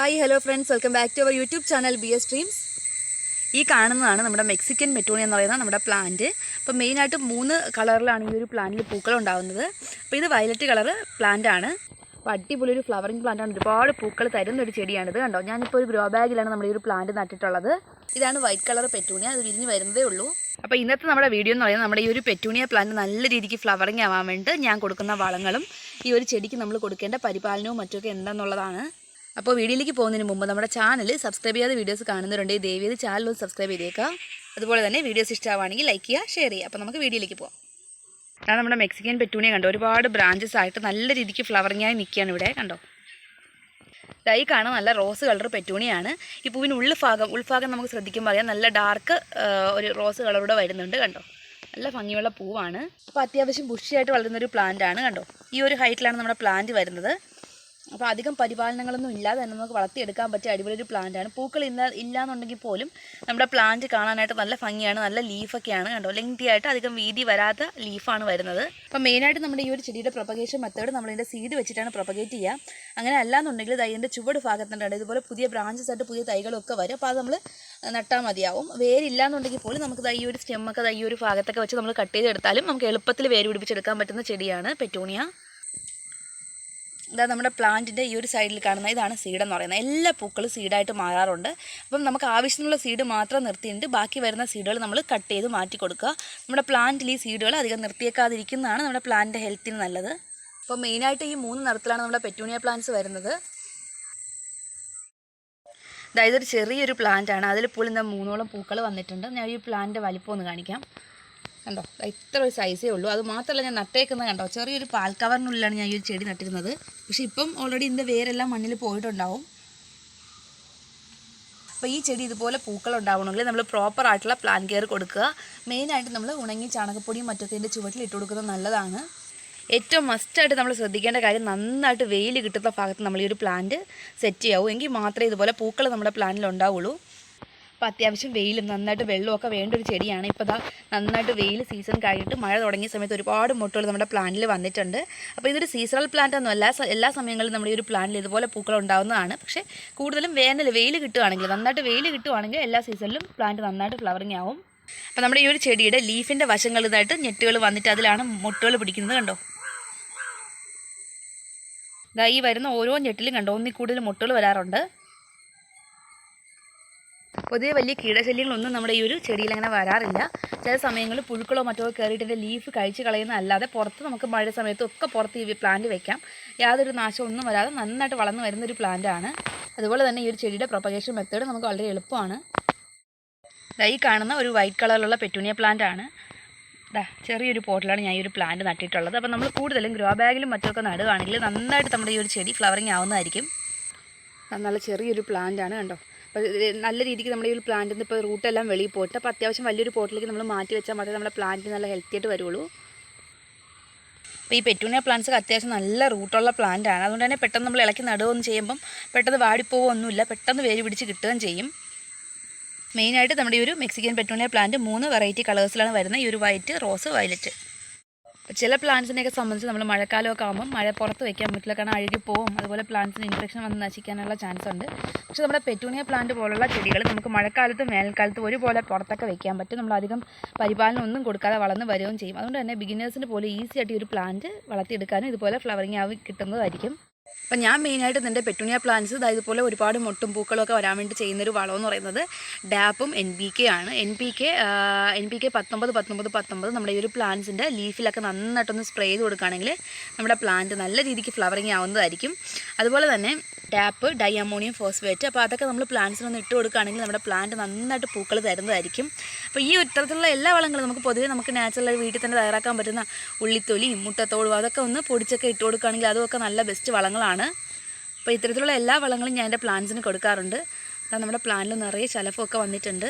Hi hello friends welcome back to our YouTube channel B S dreams ഈ കാണുന്നതാണ് നമ്മുടെ Mexican മെറ്റൂണി എന്ന് പറയുന്ന നമ്മുടെ പ്ലാന്റ് അപ്പോൾ മെയിനായിട്ട് മൂന്ന് കളറിലാണ് ഈ ഒരു പ്ലാന്റിൽ പൂക്കൾ ഉണ്ടാകുന്നത് അപ്പോൾ ഇത് വയലറ്റ് കളറ് പ്ലാന്റ് ആണ്. അപ്പോൾ അടിപൊളി ഒരു ഫ്ലവറിങ് പ്ലാന്റ് ആണ്. ഒരുപാട് പൂക്കൾ തരുന്ന ഒരു ചെടിയാണിത് കണ്ടോ? ഞാനിപ്പോൾ ഒരു ഗ്രോ ബാഗിലാണ് നമ്മുടെ ഈ ഒരു പ്ലാന്റ് നട്ടിട്ടുള്ളത്. ഇതാണ് വൈറ്റ് കളർ പെറ്റൂണിയ അത് വിരിഞ്ഞ് വരുന്നതേ ഉള്ളൂ. അപ്പോൾ ഇന്നത്തെ നമ്മുടെ വീഡിയോ എന്ന് പറയുന്നത് നമ്മുടെ ഈ ഒരു പെറ്റൂണിയ പ്ലാന്റ് നല്ല രീതിക്ക് ഫ്ലവറിങ് ആവാൻ വേണ്ടി ഞാൻ കൊടുക്കുന്ന വളങ്ങളും ഈ ഒരു ചെടിക്ക് നമ്മൾ കൊടുക്കേണ്ട പരിപാലനവും മറ്റുമൊക്കെ എന്താണെന്നുള്ളതാണ് അപ്പോൾ വീഡിയോയിലേക്ക് പോകുന്നതിന് മുമ്പ് നമ്മുടെ ചാനൽ സബ്സ്ക്രൈബ് ചെയ്യാതെ വീഡിയോസ് കാണുന്നവരുണ്ട് കാണുന്നവരുണ്ടെങ്കിൽ ദയവേത് ചാനൽ ഒന്ന് സബ്സ്ക്രൈബ് ചെയ്തേക്കാം അതുപോലെ തന്നെ വീഡിയോസ് ഇഷ്ടമാണെങ്കിൽ ലൈക്ക് ചെയ്യുക ഷെയർ ചെയ്യുക. അപ്പോൾ നമുക്ക് വീഡിയോയിലേക്ക് പോകാം ഞാൻ നമ്മുടെ മെക്സിക്കൻ പെറ്റൂണിയ കണ്ടോ? ഒരുപാട് ബ്രാഞ്ചസ് ആയിട്ട് നല്ല രീതിക്ക് ഫ്ലവറിങ്ങായി നിൽക്കുകയാണ് ഇവിടെ കണ്ടോ? ഈ കാണാൻ നല്ല റോസ് കളർ പെറ്റൂണിയാണ്. ഈ പൂവിന് ഉൾഭാഗം ഉൾഭാഗം നമുക്ക് ശ്രദ്ധിക്കുമ്പോൾ അറിയാം. നല്ല ഡാർക്ക് ഒരു റോസ് കളറൂടെ വരുന്നുണ്ട് കണ്ടോ? നല്ല ഭംഗിയുള്ള പൂവാണ്. അപ്പോൾ അത്യാവശ്യം ബുഷിയായിട്ട് വളരുന്നൊരു പ്ലാന്റ് ആണ് കണ്ടോ? ഈ ഒരു ഹൈറ്റിലാണ് നമ്മുടെ പ്ലാന്റ് വരുന്നത്. അപ്പോൾ അധികം പരിപാലനങ്ങളൊന്നും ഇല്ലാതെ തന്നെ നമുക്ക് വളർത്തിയെടുക്കാൻ പറ്റിയ അടിപൊളി ഒരു പ്ലാന്റ് ആണ്. പൂക്കൾ ഇല്ല ഇല്ലാന്നുണ്ടെങ്കിൽ പോലും നമ്മുടെ പ്ലാന്റ് കാണാനായിട്ട് നല്ല ഭംഗിയാണ് നല്ല ലീഫൊക്കെയാണ് കണ്ടോ? ലെങ്തി ആയിട്ട് അധികം വീതി വരാത്ത ലീഫാണ് വരുന്നത്. അപ്പോൾ മെയിനായിട്ട് നമ്മുടെ ഈ ഒരു ചെടിയുടെ പ്രൊപ്പഗേഷൻ മെത്തേഡ് നമ്മളിതിന്റെ സീഡ് വെച്ചിട്ടാണ് പ്രൊപ്പഗേറ്റ് ചെയ്യുക. അങ്ങനെ അല്ലാന്നുണ്ടെങ്കിൽ ഇത് അതിന്റെ ചുവട് ഭാഗത്തുണ്ട് ഇതുപോലെ പുതിയ ബ്രാഞ്ചസ് ആയിട്ട് പുതിയ തൈകളൊക്കെ വരും. അപ്പോൾ അത് നമ്മൾ നട്ടാൽ മതിയാവും. വേരില്ലാന്നുണ്ടെങ്കിൽ പോലും നമുക്ക് ഈ ഒരു സ്റ്റെമ്മൊക്കെ ഈ ഒരു ഭാഗത്തൊക്കെ വെച്ച് നമ്മൾ കട്ട് ചെയ്തെടുത്താലും നമുക്ക് എളുപ്പത്തിൽ വേര് പിടിപ്പിച്ചെടുക്കാൻ പറ്റുന്ന ചെടിയാണ് പെറ്റൂണിയ. ഇതാ നമ്മുടെ പ്ലാന്റിന്റെ ഈ ഒരു സൈഡിൽ കാണുന്ന ഇതാണ് സീഡ് എന്ന് പറയുന്നത്. എല്ലാ പൂക്കളും സീഡായിട്ട് മാറാറുണ്ട്. അപ്പം നമുക്ക് ആവശ്യത്തിനുള്ള സീഡ് മാത്രം നിർത്തിയിട്ട് ബാക്കി വരുന്ന സീഡുകൾ നമ്മൾ കട്ട് ചെയ്ത് മാറ്റി കൊടുക്കുക. നമ്മുടെ പ്ലാന്റിൽ ഈ സീഡുകൾ അധികം നിർത്തിയേക്കാതിരിക്കുന്നതാണ് നമ്മുടെ പ്ലാന്റിന്റെ ഹെൽത്തിന് നല്ലത്. അപ്പോൾ മെയിനായിട്ട് ഈ മൂന്ന് നിറത്തിലാണ് നമ്മുടെ പെറ്റൂണിയ പ്ലാന്റ്സ് വരുന്നത്. അതായത് ഒരു ചെറിയൊരു പ്ലാന്റ് ആണ്. അതിൽ പോലും ഇന്ന് മൂന്നോളം പൂക്കൾ വന്നിട്ടുണ്ട്. ഞാൻ ഈ പ്ലാന്റിന്റെ വലിപ്പം ഒന്ന് കാണിക്കാം. കണ്ടോ? ഇത്ര ഒരു സൈസേ ഉള്ളൂ. അത് മാത്രമല്ല ഞാൻ നട്ടേക്കുന്നത് കണ്ടോ? ചെറിയൊരു പാൽ കവറിനുള്ളിലാണ് ഞാൻ ഈ ഒരു ചെടി നട്ടിരുന്നത്. പക്ഷേ ഇപ്പം ഓൾറെഡി ഇതിന്റെ വേരെല്ലാം മണ്ണിൽ പോയിട്ടുണ്ടാവും. അപ്പോൾ ഈ ചെടി ഇതുപോലെ പൂക്കൾ ഉണ്ടാവണമെങ്കിൽ നമ്മൾ പ്രോപ്പർ ആയിട്ടുള്ള പ്ലാൻ കെയർ കൊടുക്കുക. മെയിനായിട്ട് നമ്മൾ ഉണങ്ങി ചാണകപ്പൊടിയും മറ്റൊക്കെ ഇതിന്റെ ചുവട്ടിൽ ഇട്ട് കൊടുക്കുന്നത് നല്ലതാണ്. ഏറ്റവും മസ്റ്റായിട്ട് നമ്മൾ ശ്രദ്ധിക്കേണ്ട കാര്യം നന്നായിട്ട് വെയിൽ കിട്ടുന്ന ഭാഗത്ത് നമ്മൾ ഈ ഒരു പ്ലാന്റ് സെറ്റ് ചെയ്യാവൂ. എങ്കിൽ മാത്രമേ ഇതുപോലെ പൂക്കൾ നമ്മുടെ പ്ലാനിൽ ഉണ്ടാവുള്ളൂ. അപ്പോൾ അത്യാവശ്യം വെയിലും നന്നായിട്ട് വെള്ളമൊക്കെ വേണ്ട ഒരു ചെടിയാണ്. ഇപ്പോൾ ഇതാ നന്നായിട്ട് വെയിൽ സീസൺ കഴിഞ്ഞിട്ട് മഴ തുടങ്ങിയ സമയത്ത് ഒരുപാട് മുട്ടുകൾ നമ്മുടെ പ്ലാന്റിൽ വന്നിട്ടുണ്ട്. അപ്പോൾ ഇതൊരു സീസണൽ പ്ലാന്റ് ഒന്നും അല്ല. എല്ലാ സമയങ്ങളിലും നമ്മുടെ ഈ ഒരു പ്ലാന്റിൽ ഇതുപോലെ പൂക്കൾ ഉണ്ടാകുന്നതാണ് പക്ഷേ കൂടുതലും വേനൽ വെയിൽ കിട്ടുവാണെങ്കിൽ നന്നായിട്ട് വെയിൽ കിട്ടുവാണെങ്കിൽ എല്ലാ സീസണിലും പ്ലാന്റ് നന്നായിട്ട് ഫ്ലവറിങ് ആവും. അപ്പോൾ നമ്മുടെ ഈ ഒരു ചെടിയുടെ ലീഫിന്റെ വശങ്ങൾ ഇതായിട്ട് ഞെട്ടുകൾ വന്നിട്ട് അതിലാണ് മുട്ടുകൾ പിടിക്കുന്നത് കണ്ടോ? ഇതാ ഈ വരുന്ന ഓരോ ഞെട്ടിലും കണ്ടോ? ഒന്നിൽ കൂടുതൽ മുട്ടുകൾ വരാറുണ്ട്. പൊതുവെ വലിയ കീടശല്യങ്ങളൊന്നും നമ്മുടെ ഈ ഒരു ചെടിയിൽ അങ്ങനെ വരാറില്ല. ചില സമയങ്ങളിൽ പുഴുക്കളോ മറ്റോ കയറിയിട്ട് ലീഫ് കഴിച്ച് കളയുന്ന അല്ലാതെ പുറത്ത് നമുക്ക് മഴ സമയത്തും ഒക്കെ പുറത്ത് ഈ പ്ലാന്റ് വെക്കാം. യാതൊരു നാശം ഒന്നും വരാതെ നന്നായിട്ട് വളർന്നു വരുന്ന ഒരു പ്ലാന്റ് ആണ്. അതുപോലെ തന്നെ ഈ ഒരു ചെടിയുടെ പ്രൊപ്പഗേഷൻ മെത്തേഡ് നമുക്ക് വളരെ എളുപ്പമാണ്. ഈ കാണുന്ന ഒരു വൈറ്റ് കളറിലുള്ള പെറ്റൂണിയ പ്ലാന്റ് ആണ്. ദാ ചെറിയൊരു പോട്ടിലാണ് ഞാൻ ഈ ഒരു പ്ലാന്റ് നട്ടിട്ടുള്ളത്. അപ്പോൾ നമ്മൾ കൂടുതലും ഗ്രോ ബാഗിലും മറ്റൊക്കെ നടുകയാണെങ്കിൽ നന്നായിട്ട് നമ്മുടെ ഈ ഒരു ചെടി ഫ്ലവറിങ് ആവുന്നതായിരിക്കും. നല്ല ചെറിയൊരു പ്ലാന്റ് ആണ് കണ്ടോ. അപ്പോൾ നല്ല രീതിക്ക് നമ്മുടെ ഈ ഒരു പ്ലാന്റിൽ നിന്ന് ഇപ്പോൾ റൂട്ടെല്ലാം വെളിയിൽ പോയിട്ട് അപ്പോൾ അത്യാവശ്യം വലിയൊരു പോട്ടിലേക്ക് നമ്മൾ മാറ്റി വെച്ചാൽ മാത്രമേ നമ്മുടെ പ്ലാന്റ് നല്ല ഹെൽത്തി ആയിട്ട് വരുള്ളൂ. അപ്പോൾ ഈ പെറ്റൂണിയ പ്ലാന്റ്സ് അത്യാവശ്യം നല്ല റൂട്ടുള്ള പ്ലാന്റ് ആണ്. അതുകൊണ്ട് തന്നെ പെട്ടെന്ന് നമ്മൾ ഇളക്കി നടുകയൊന്നും ചെയ്യുമ്പം പെട്ടെന്ന് വാടിപ്പോവൊന്നുമില്ല പെട്ടെന്ന് വേര് പിടിച്ച് കിട്ടുകയും ചെയ്യും. മെയിനായിട്ട് നമ്മുടെ ഈ ഒരു മെക്സിക്കൻ പെറ്റൂണിയ പ്ലാന്റ് മൂന്ന് വെറൈറ്റി കളേഴ്സിലാണ് വരുന്നത് ഈ ഒരു വൈറ്റ് റോസ് വയലറ്റ് ചില പ്ലാന്റ്സിനെയൊക്കെ സംബന്ധിച്ച് നമ്മൾ മഴക്കാലമൊക്കെ ആകുമ്പോൾ മഴ പുറത്ത് വെക്കാൻ പറ്റില്ല. കാരണം അഴുകി പോവും. അതുപോലെ പ്ലാന്റ്സിന് ഇൻഫെക്ഷൻ വന്ന് നശിക്കാനുള്ള ചാൻസ് ഉണ്ട്. പക്ഷേ നമ്മുടെ പെറ്റൂണിയ പ്ലാന്റ് പോലുള്ള ചെടികൾ നമുക്ക് മഴക്കാലത്തും വേനൽക്കാലത്തും ഒരുപോലെ പുറത്തൊക്കെ വെക്കാൻ പറ്റും. നമ്മൾ അധികം പരിപാലനം ഒന്നും കൊടുക്കാതെ വളർന്ന് വരികയും ചെയ്യും. അതുകൊണ്ട് തന്നെ ബിഗിനേഴ്സിന് പോലും ഈസി ആയിട്ട് ഈ ഒരു പ്ലാന്റ് വളർത്തിയെടുക്കാനും ഇതുപോലെ ഫ്ലവറിങ് ആവി കിട്ടുന്നതായിരിക്കും. അപ്പം ഞാൻ മെയിനായിട്ട് നിന്റെ പെറ്റൂണിയ പ്ലാന്റ്സ് ഇതാ ഇതുപോലെ ഒരുപാട് മുട്ടും ഒക്കെ വരാൻ വേണ്ടി ചെയ്യുന്നൊരു വളം എന്ന് പറയുന്നത് ഡാപ്പും എൻ പി കെ ആണ്. N P K N P K പത്തൊമ്പത് പത്തൊമ്പത് പത്തൊമ്പത് നമ്മുടെ ഈ ഒരു പ്ലാന്റ്സിന്റെ ലീഫിലൊക്കെ നന്നായിട്ടൊന്ന് സ്പ്രേ ചെയ്ത് കൊടുക്കുകയാണെങ്കിൽ നമ്മുടെ പ്ലാന്റ് നല്ല രീതിക്ക് ഫ്ലവറിങ് ആവുന്നതായിരിക്കും. അതുപോലെ തന്നെ ടാപ്പ് ഡൈ അമോണിയം ഫോസ്ഫേറ്റ്. അപ്പോൾ അതൊക്കെ നമ്മൾ പ്ലാന്റ്സിനൊന്ന് ഇട്ട് കൊടുക്കുകയാണെങ്കിൽ നമ്മുടെ പ്ലാന്റ് നന്നായിട്ട് പൂക്കൾ തരുന്നതായിരിക്കും. അപ്പോൾ ഈ ഇത്തരത്തിലുള്ള എല്ലാ വളങ്ങളും നമുക്ക് പൊതുവേ നമുക്ക് നാച്ചുറലായി വീട്ടിൽ തന്നെ തയ്യാറാക്കാൻ പറ്റുന്ന ഉള്ളിത്തൊലിയും മുട്ടത്തോടും അതൊക്കെ ഒന്ന് പൊടിച്ചൊക്കെ ഇട്ട് കൊടുക്കുകയാണെങ്കിൽ അതൊക്കെ നല്ല ബെസ്റ്റ് വളങ്ങളാണ്. അപ്പോൾ ഇത്തരത്തിലുള്ള എല്ലാ വളങ്ങളും ഞാൻ എന്റെ പ്ലാന്റ്സിന് കൊടുക്കാറുണ്ട്. അതാ നമ്മുടെ പ്ലാന്റിൽ നിറയെ ശലഭമൊക്കെ വന്നിട്ടുണ്ട്.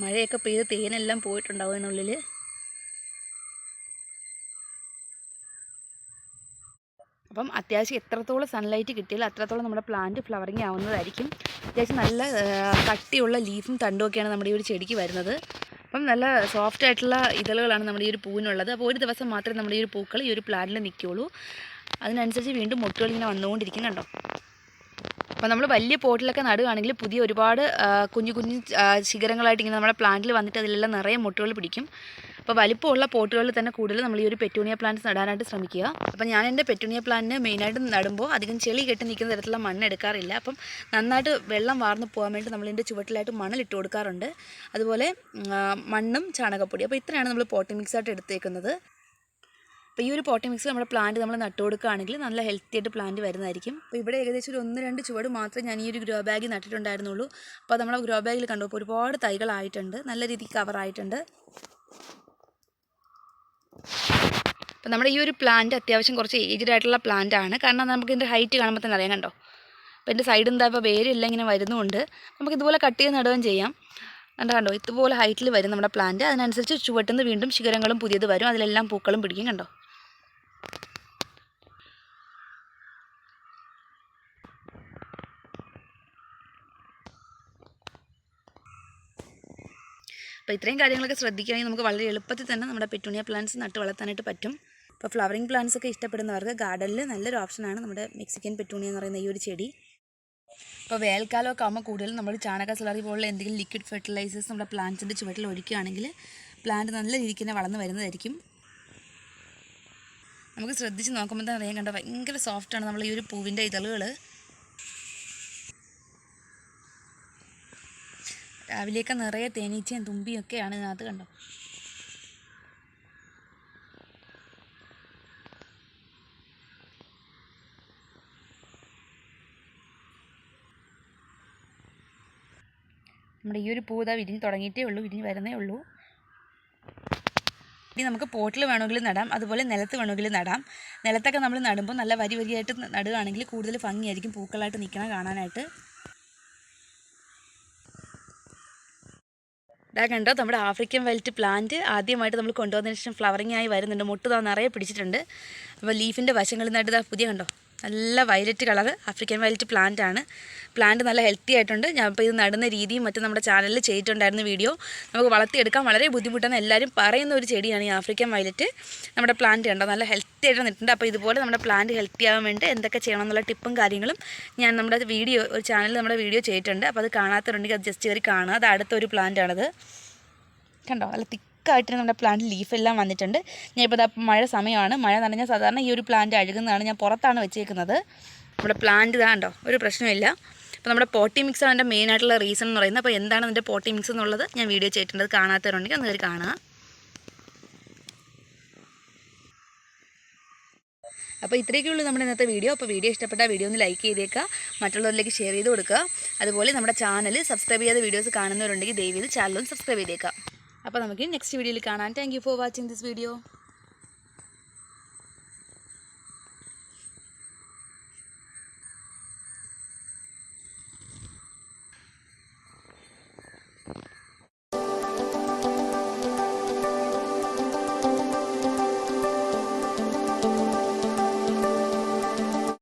മഴയൊക്കെ പെയ്ത് തേനെല്ലാം പോയിട്ടുണ്ടാവും അതിനുള്ളിൽ. അപ്പം അത്യാവശ്യം എത്രത്തോളം സൺലൈറ്റ് കിട്ടിയാലും അത്രത്തോളം നമ്മുടെ പ്ലാന്റ് ഫ്ലവറിങ് ആവുന്നതായിരിക്കും. അത്യാവശ്യം നല്ല കട്ടിയുള്ള ലീഫും തണ്ടുമൊക്കെയാണ് നമ്മുടെ ഈ ഒരു ചെടിക്ക് വരുന്നത്. അപ്പം നല്ല സോഫ്റ്റ് ആയിട്ടുള്ള ഇതളുകളാണ് നമ്മുടെ ഈ ഒരു പൂവിനുള്ളത്. അപ്പോൾ ഒരു ദിവസം മാത്രമേ നമ്മുടെ ഈ ഒരു പൂക്കൾ ഈ ഒരു പ്ലാന്റിൽ നിൽക്കുകയുള്ളൂ. അതിനനുസരിച്ച് വീണ്ടും മുട്ടുകൾ ഇങ്ങനെ വന്നുകൊണ്ടിരിക്കുന്നുണ്ടോ അപ്പോൾ നമ്മൾ വലിയ പോട്ടിലൊക്കെ നടുകയാണെങ്കിൽ പുതിയ ഒരുപാട് കുഞ്ഞു കുഞ്ഞു ശിഖരങ്ങളായിട്ട് ഇങ്ങനെ നമ്മുടെ പ്ലാന്റിൽ വന്നിട്ട് അതിലെല്ലാം നിറയെ മുട്ടുകൾ പിടിക്കും. അപ്പോൾ വലിപ്പമുള്ള പോട്ടുകളിൽ തന്നെ കൂടുതൽ നമ്മൾ ഈ ഒരു പെറ്റൂണിയ പ്ലാന്റ്സ് നടാനായിട്ട് ശ്രമിക്കുക. അപ്പോൾ ഞാൻ എന്റെ പെറ്റൂണിയ പ്ലാന്റിന് മെയിനായിട്ട് നടുമ്പോൾ അധികം ചെളി കെട്ടി നിൽക്കുന്ന തരത്തിലുള്ള മണ്ണ് എടുക്കാറില്ല. അപ്പം നന്നായിട്ട് വെള്ളം വാർന്ന് പോകാൻ വേണ്ടി നമ്മളിതിന്റെ ചുവട്ടിലായിട്ട് മണലിട്ട് കൊടുക്കാറുണ്ട്. അതുപോലെ മണ്ണും ചാണകപ്പൊടി. അപ്പോൾ ഇത്രയാണ് നമ്മൾ പോട്ടി മിക്സ് ആയിട്ട് എടുത്തേക്കുന്നത്. അപ്പോൾ ഈ ഒരു പോട്ടി മിക്സ് നമ്മുടെ പ്ലാന്റ് നമ്മൾ നട്ടു കൊടുക്കുകയാണെങ്കിൽ നല്ല ഹെൽത്തി ആയിട്ട് പ്ലാന്റ് വരുന്നതായിരിക്കും. അപ്പോൾ ഇവിടെ ഏകദേശം ഒരു ഒന്ന് രണ്ട് ചുവട് മാത്രമേ ഞാൻ ഈ ഒരു ഗ്രോ ബാഗ് നട്ടിട്ടുണ്ടായിരുന്നുള്ളൂ. അപ്പോൾ നമ്മളെ ഗ്രോ ബാഗിൽ കണ്ടു അപ്പോൾ ഒരുപാട് തൈകളായിട്ടുണ്ട്. നല്ല രീതിക്ക് കവറായിട്ടുണ്ട് അപ്പോൾ നമ്മുടെ ഈ ഒരു പ്ലാന്റ് അത്യാവശ്യം കുറച്ച് ഏജ്ഡ് ആയിട്ടുള്ള പ്ലാന്റ് ആണ്. കാരണം നമുക്ക് ഇതിന്റെ ഹൈറ്റ് കാണുമ്പോൾ തന്നെ അറിയാം കണ്ടോ? അപ്പോൾ എന്റെ സൈഡിൽ എന്താ? ഇപ്പോൾ വേരില്ല ഇങ്ങനെ വരുന്നുണ്ട്. നമുക്ക് ഇതുപോലെ കട്ട് ചെയ്ത് നടുകയും ചെയ്യാം. കണ്ടോ കണ്ടോ? ഇതുപോലെ ഹൈറ്റിൽ വരും നമ്മുടെ പ്ലാന്റ് അതിനനുസരിച്ച് ചുവട്ടുന്ന വീണ്ടും ശിഖരങ്ങളും പുതിയത് വരും. അതിലെല്ലാം പൂക്കളും പിടിക്കും കണ്ടോ? അപ്പോൾ ഇത്രയും കാര്യങ്ങളൊക്കെ ശ്രദ്ധിക്കുകയാണെങ്കിൽ നമുക്ക് വളരെ എളുപ്പത്തിൽ തന്നെ നമ്മുടെ പെറ്റൂണിയ പ്ലാന്റ്സ് നട്ട് വളർത്താനായിട്ട് പറ്റും. ഇപ്പോൾ ഫ്ലവറിങ് പ്ലാന്റ്സ് ഒക്കെ ഇഷ്ടപ്പെടുന്നവർക്ക് ഗാർഡനിൽ നല്ലൊരു ഓപ്ഷനാണ് നമ്മുടെ മെക്സിക്കൻ പെറ്റൂണിയ എന്ന് പറയുന്ന ഈ ഒരു ചെടി. ഇപ്പോൾ വേനൽക്കാലമൊക്കെ ആകുമ്പോൾ കൂടുതലും നമ്മൾ ചാണക സ്ലറി പോലുള്ള എന്തെങ്കിലും ലിക്വിഡ് ഫെർട്ടിലൈസേഴ്സ് നമ്മുടെ പ്ലാന്റ്സിന്റെ ചുവട്ടിൽ ഒഴിക്കുകയാണെങ്കിൽ പ്ലാന്റ് നല്ല രീതിക്ക് തന്നെ വളർന്നു വരുന്നതായിരിക്കും. നമുക്ക് ശ്രദ്ധിച്ച് നോക്കുമ്പോൾ തന്നെ അറിയാൻ കണ്ട ഭയങ്കര സോഫ്റ്റാണ് നമ്മൾ ഈ ഒരു പൂവിന്റെ ഇതളുകൾ രാവിലെയൊക്കെ നിറയെ തേനീച്ചയും തുമ്പിയും ഒക്കെയാണ് ഇതിനകത്ത് കണ്ടോ? നമ്മുടെ ഈ ഒരു പൂത വിരിഞ്ഞ് തുടങ്ങിയിട്ടേ ഉള്ളൂ വിരിഞ്ഞ് വരുന്നേ ഉള്ളൂ. ഇനി നമുക്ക് പോട്ടിൽ വേണമെങ്കിൽ നടാം അതുപോലെ നിലത്ത് വേണമെങ്കിൽ നടാം. നിലത്തൊക്കെ നമ്മൾ നടുമ്പോൾ നല്ല വരി വരിയായിട്ട് നടുകയാണെങ്കിൽ കൂടുതൽ ഭംഗിയായിരിക്കും പൂക്കളായിട്ട് നിൽക്കണം കാണാനായിട്ട്. ഇതാ കണ്ടോ നമ്മുടെ ആഫ്രിക്കൻ വെൽറ്റ് പ്ലാന്റ് ആദ്യമായിട്ട് നമ്മൾ കൊണ്ടുവന്നതിന് ശേഷം ഫ്ലവറിംഗ് ആയി വരുന്നുണ്ട്. മുട്ട് താ നിറയെ പിടിച്ചിട്ടുണ്ട്. അപ്പോൾ ലീഫിന്റെ വശങ്ങളിൽ നിന്നായിട്ട് ഇതാ പുതിയ കണ്ടോ? നല്ല violet colour African violet plant ആണ്. പ്ലാന്റ് നല്ല ഹെൽത്തി ആയിട്ടുണ്ട്. ഞാൻ ഇപ്പോൾ ഇത് നടുന്ന രീതിയും മറ്റും നമ്മുടെ ചാനലിൽ ചെയ്തിട്ടുണ്ടായിരുന്ന വീഡിയോ നമുക്ക് വളർത്തിയെടുക്കാൻ വളരെ ബുദ്ധിമുട്ടാണ് എല്ലാവരും പറയുന്ന ഒരു ചെടിയാണ് ഈ ആഫ്രിക്കൻ വയലറ്റ് നമ്മുടെ പ്ലാന്റ് ഉണ്ടോ നല്ല ഹെൽത്തി ആയിട്ട് നിൽക്കുന്നുണ്ട് അപ്പോൾ ഇതുപോലെ നമ്മുടെ പ്ലാന്റ് ഹെൽത്തി ആവാൻ വേണ്ടി എന്തൊക്കെ ചെയ്യണം എന്നുള്ള ടിപ്പും കാര്യങ്ങളും ഞാൻ നമ്മുടെ വീഡിയോ ഒരു ചാനലിൽ നമ്മുടെ വീഡിയോ ചെയ്തിട്ടുണ്ട്. അപ്പോൾ അത് കാണാത്തവരുണ്ടെങ്കിൽ അത് ജസ്റ്റ് കയറി കാണുക. അത് അടുത്തൊരു പ്ലാന്റ് ആണത്. കണ്ടോ? നല്ല തിക്കായിട്ട് നമ്മുടെ പ്ലാന്റ് ലീഫെല്ലാം വന്നിട്ടുണ്ട്. ഞാൻ ഇപ്പോൾ മഴ സമയമാണ്. മഴ നനഞ്ഞാൽ സാധാരണ ഈ ഒരു പ്ലാന്റ് അഴുകുന്നതാണ് ഞാൻ പുറത്താണ് വെച്ചേക്കുന്നത്. നമ്മുടെ പ്ലാന്റ് ഇതാ കണ്ടോ? ഒരു പ്രശ്നമില്ല അപ്പോൾ നമ്മുടെ പോട്ടി മിക്സ് ആണ് എന്റെ മെയിൻ ആയിട്ടുള്ള റീസൺ എന്ന് പറയുന്നത്. അപ്പോൾ എന്താണ് അതിന്റെ പോട്ടി മിക്സ് എന്നുള്ളത് ഞാൻ വീഡിയോ ചെയ്തിട്ടുണ്ട് കാണാത്തവരുണ്ടെങ്കിൽ ഒന്ന് കയറി കാണുക അപ്പോൾ ഇത്രയൊക്കെ ഉള്ളൂ നമ്മുടെ ഇന്നത്തെ വീഡിയോ അപ്പോൾ വീഡിയോ ഇഷ്ടപ്പെട്ട വീഡിയോ ഒന്ന് ലൈക്ക് ചെയ്തേക്കുക. മറ്റുള്ളവരിലേക്ക് ഷെയർ ചെയ്ത് കൊടുക്കുക. അതുപോലെ നമ്മുടെ ചാനൽ സബ്സ്ക്രൈബ് ചെയ്യാതെ വീഡിയോസ് കാണുന്നവരുണ്ടെങ്കിൽ ദയവ് ചെയ്ത് ചാനലും സബ്സ്ക്രൈബ് ചെയ്തേക്കുക. അപ്പോൾ നമുക്ക് നെക്സ്റ്റ് വീഡിയോയിൽ കാണാം. Thank for watching this video